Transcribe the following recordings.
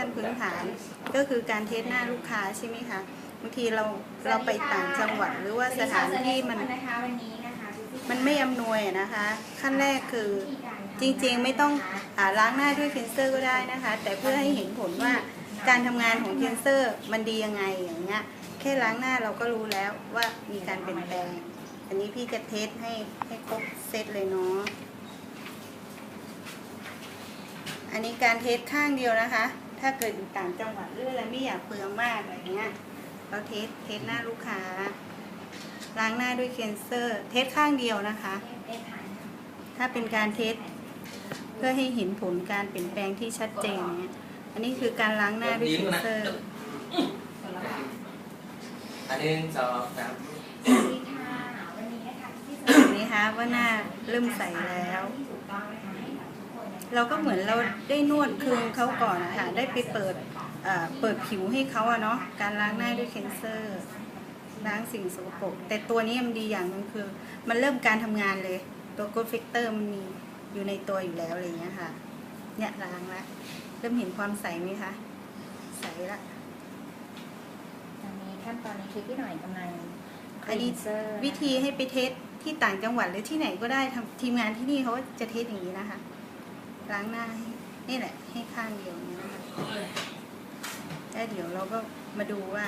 ขั้นพื้นฐาน ก็คือการเทสหน้าลูกค้าใช่ไหมคะบางทีเราเราไปต่างจังหวัดหรือว่าสถานที่มันมันไม่อำนวยนะคะ ขั้นแรกคือจริงๆไม่ต้องอล้างหน้าด้วยเคนเซอร์ก็ได้นะคะ แต่เพื่อให้เห็นผลว่าการทำงานของเคนเซอร์มันดียังไงอย่างเงี้ยแค่ล้างหน้าเราก็รู้แล้วว่ามีการเปลี่ยนแปลง อันนี้พี่จะเทสให้ให้ครบเซตเลยเนาะอันนี้การเทสข้างเดียวนะคะ ถ้าเกิดอยู่ต่างจังหวัดหรืออะไรไม่อยากเปลืองมากอะไรเงี้ยเราเทสเทสหน้าลูกค้า ล้างหน้าด้วยเคนเซอร์ เทสข้างเดียวนะคะได้ผ่านถ้าเป็นการเทสเพื่อให้เห็นผลการเปลี่ยนแปลงที่ชัดเจนเนี่ยอันนี้คือการล้างหน้าด้วยเคนเซอร์อันหนึ่งสองสามสวัสดีค่ะวันนี้นะคะที่จะเห็นไหมคะว่าหน้าเริ่มใสแล้ว เราก็เหมือนเราได้นวดคืนเขาก่อนนะคะได้ไปเปิดเอ่อเปิดผิวให้เขาอะเนาะการล้างหน้าด้วยเคนเซอร์ล้างสิ่งสกปรกแต่ตัวนี้มันดีอย่างหนึงคือ มันเริ่มการทำงานเลย ตัวโกลเฟกเตอร์มันมีอยู่ในตัวอยู่แล้วอะไรอย่างเงี้ยค่ะ เนี่ยล้างแล้วเริ่มเห็นความใสไหมคะใสละตอนนี้ขั้นตอนนี้คือพี่หน่อยกำลังอันนี้เซอร์วิธีให้ไปเทสที่ต่างจังหวัดหรือที่ไหนก็ได้ทำทีมงานที่นี่เขาจะเทสอย่างนี้นะคะ ล้างหน้าให้นี่แหละ ให้ข้างเดียวนี้นะคะแล้วเดี๋ยวเราก็มาดูว่า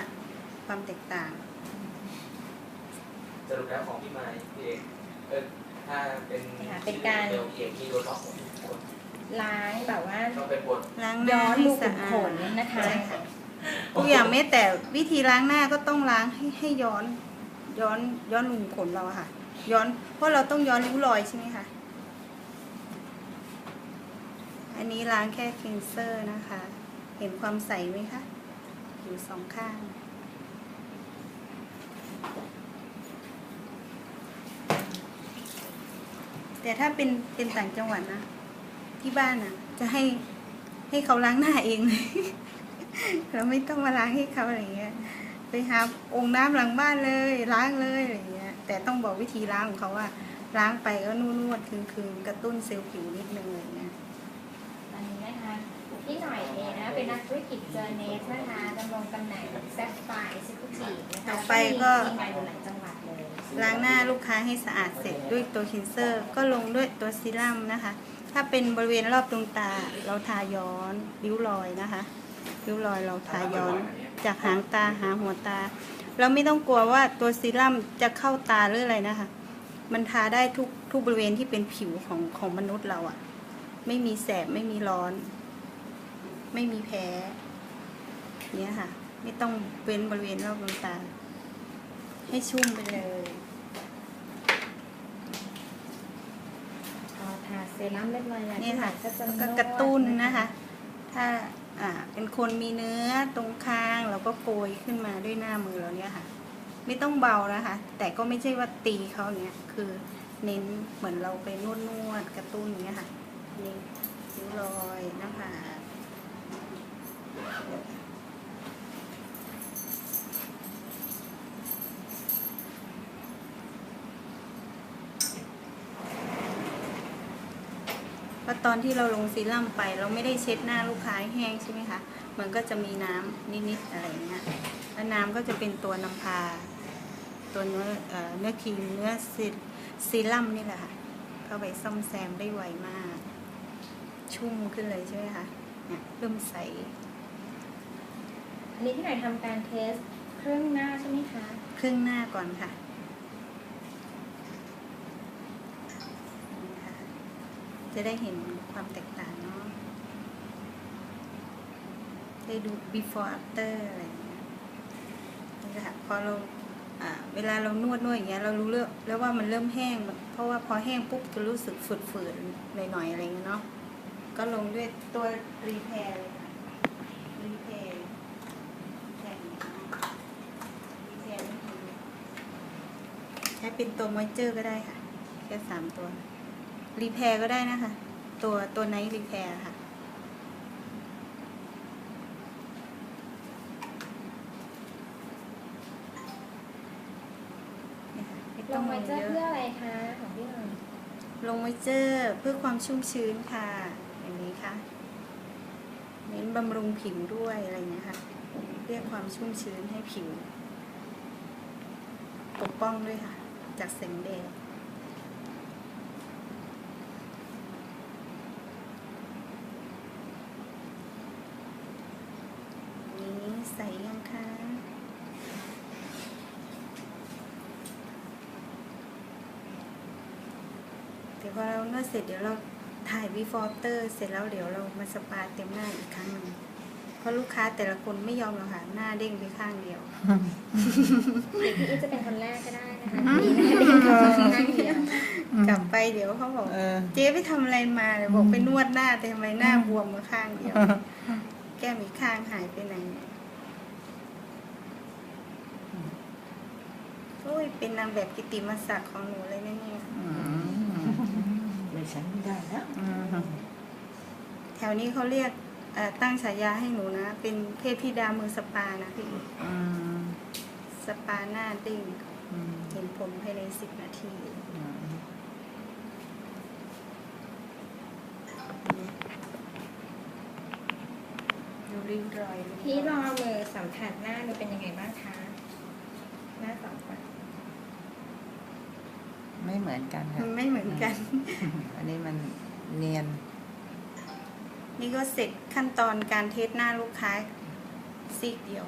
ความแตกต่าง สรุปแล้วของพี่ไม้พี่เอกเออถ้าเป็นค่ะเป็นการ เดียวเอกมีโดนล็อกหมดทุกคนล้างแบบว่าต้องเป็นบทล้างหน้าย้อนให้รูสะขุมอาดขนนะคะ ใช่ค่ะทุกอย่างแม้แต่วิธีล้างหน้าก็ต้องล้างให้ให้ย้อน ย้อนย้อนรูขุมขนเราอะค่ะ ย้อนเพราะเราต้องย้อนริ้วรอยใช่ไหมคะ อันนี้ล้างแค่คลีนเซอร์นะคะ เห็นความใสไหมคะอยู่สองข้างแต่ถ้าเป็นเป็นต่างจังหวัดนะ ที่บ้านน่ะจะให้ให้เขาล้างหน้าเองเลย เราไม่ต้องมาล้างให้เขาอะไรเงี้ยไปหาองค์น้ำหลังบ้านเลยล้างเลยอะไรเงี้ย แต่ต้องบอกวิธีล้างของเขาว่า ล้างไปก็นวดนวดๆคืนคืนๆกระตุ้นเซลล์ผิวนิดนึงอะไรเงี้ย ตอนนี้นะคะพี่หน่อย เองนะเป็นนักธุรกิจเจอเนสนะคะดำรงตำแหน่งแซฟไฟร์ซิคูทีนะคะต่อไปก็ มีทีมงานอยู่หลายจังหวัดเลยล้างหน้าลูกค้าให้สะอาดเสร็จด้วยตัวคินเซอร์ ก็ลงด้วยตัวซีรั่มนะคะ ถ้าเป็นบริเวณรอบดวงตาเราทาย้อนริ้วรอยนะคะริ้วรอยเราทาย้อน จากหางตาหาหัวตา เราไม่ต้องกลัวว่าตัวซีรั่มจะเข้าตาหรืออะไรนะคะ มันทาได้ทุกทุกบริเวณที่เป็นผิวของของมนุษย์เราอะไม่มีแสบไม่มีร้อน ไม่มีแพ้เนี่ยค่ะ ไม่ต้องเว้นบริเวณรอบดวงตา ให้ชุ่มไปเลยพอทาเซรั่มเรียบร้อยแล้วนี่ค่ะก็จะแล้วก็กระตุ้นนะคะ ถ้าอ่าเป็นคนมีเนื้อตรงคางเราก็โกยขึ้นมาด้วยหน้ามือเราเนี่ยค่ะ ไม่ต้องเบานะคะ แต่ก็ไม่ใช่ว่าตีเขาอย่างเงี้ยคือเน้นเหมือนเราไปนวดนวดๆกระตุ้นอย่างเงี้ยค่ะนี่ริ้วรอยหน้าผากเพราะ ตอนที่เราลงซีรั่มไป เราไม่ได้เช็ดหน้าลูกค้าให้แห้งใช่ไหมคะ มันก็จะมีน้ำนิดๆอะไรอย่างเงี้ย แล้วน้ำก็จะเป็นตัวนำพา ตัวเนื้อเอ่อเนื้อครีมเนื้อซีซีรั่มนี่แหละค่ะ เข้าไปซ่อมแซมได้ไวมาก ชุ่มขึ้นเลยใช่ไหมคะเนี่ยเริ่มใส อันนี้พี่หน่อยทำการเทสเครื่องหน้าใช่ไหมคะครึ่งหน้าก่อนค่ะนี่ค่ะ จะได้เห็นความแตกต่างเนาะ ได้ดู before after อะไรอย่างเงี้ยนะคะพอเราเวลาเรานวดนวดอย่างเงี้ยเรารู้เรื่องแล้วว่ามันเริ่มแห้ง เพราะว่าพอแห้งปุ๊บจะรู้สึกฝืดๆหน่อยๆอะไรเงี้ยเนาะก็ลงด้วยตัวรีแพร์เลรีแพร์แผ่นนี้นะคะรีแพร์นี่คือใช้เป็นตัวมอยเจอร์ก็ได้ค่ะ แค่สามตัว รีแพร์ก็ได้นะคะ ตัวตัวไนท์รีแพร์ค่ะเนี่ยค่ะไม่ลต้องงไวลงเจอร์เยเพื่ออะอะไรคะของพี่หน่อยลงไวเจอร์เพื่อความชุ่มชื้นค่ะ อย่างนี้ค่ะ เน้นบำรุงผิวด้วยอะไรอย่างเงี้ยค่ะเรียกความชุ่มชื้นให้ผิว ปกป้องด้วยค่ะ จากแสงแดดนี้ใส่ยังคะ เดี๋ยวพอเรานวดเสร็จเดี๋ยวเราถ่าย before after เสร็จแล้วเดี๋ยวเรามาสปาเต็มหน้าอีกครั้งหนึ่งเพราะลูกค้าแต่ละคนไม่ยอมหรอกค่ะหน้าเด้งไปข้างเดียวหรือพี่อีทจะเป็นคนแรกก็ได้นะคะดีนะคะข้างเดียวกลับไปเดี๋ยวเขาบอกเออ เจ๊ไปทำอะไรมาเลยบอกไปนวดหน้าแต่ทำไมหน้าบวมมาข้างเดียว แก้มอีกข้างหายไปไหนโอ้ยเป็นนางแบบกิตติมศักดิ์ของหนูเลยนะเนี่ย อืม ไม่ใช้ไม่ได้แล้วอืมแถวนี้เขาเรียกเอ่อตั้งฉายาให้หนูนะ เป็นเทพธิดามือสปานะพี่อืมสปาหน้าเด้งอืมเห็นผมภายในสิบนาทีอืมดูริ้วรอยริ้วรอยพี่ลองเอามือสัมผัสหน้าดูเป็นยังไงบ้างคะหน้าสองฝั่งไม่เหมือนกันค่ะมันไม่เหมือนกันอันนี้ มันเนียน นี่ก็เสร็จขั้นตอนการเทสหน้าลูกค้าซีกเดียว